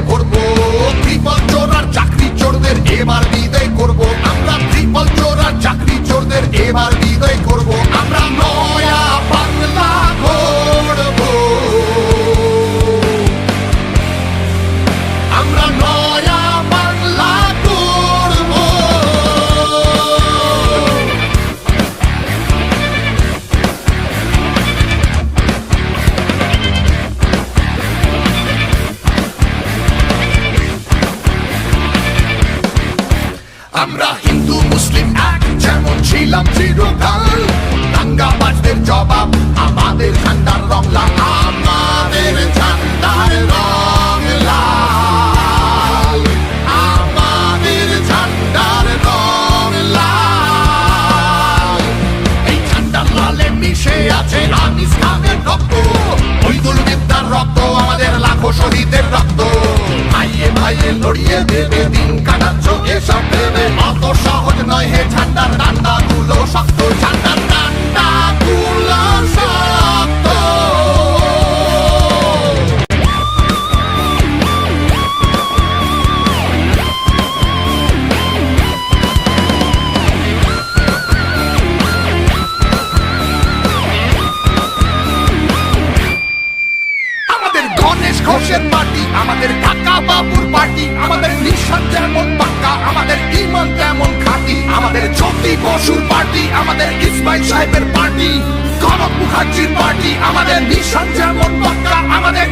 ভরবো বিপদ চোর আর চাকরি চোরদের এবার আমরা হিন্দু, মুসলিম এক, যেমন ছিলাম চিরকাল। দাঙ্গাবাজদের জবাব, আমাদের ঝান্ডার রং লাল। আমাদের ঝান্ডার রং লাল। আমাদের ঝান্ডার রং লাল। এই ঝান্ডার লালে মিশে আছে আনিস খানের রক্ত। ওই দুর্বৃত্তার রক্ত, আমাদের লাখো শহীদের রক্ত। ভাইয়ে ভাইয়ে লড়িয়ে দেবে দিন কাটাচ্ছ এসব ভেবে অত সহজ নয় হে ঝান্ডার ডান্ডা গুলো, শক্ত ঝান্ডার ডান্ডা গুলো আমাদের গণেশ ঘোষের পার্টি আমাদের বসুর পার্টি আমাদের ইসমাইল সাহেবের পার্টি কনক মুখার্জির পার্টি আমাদের নিঃসন্দেহ মন আমাদের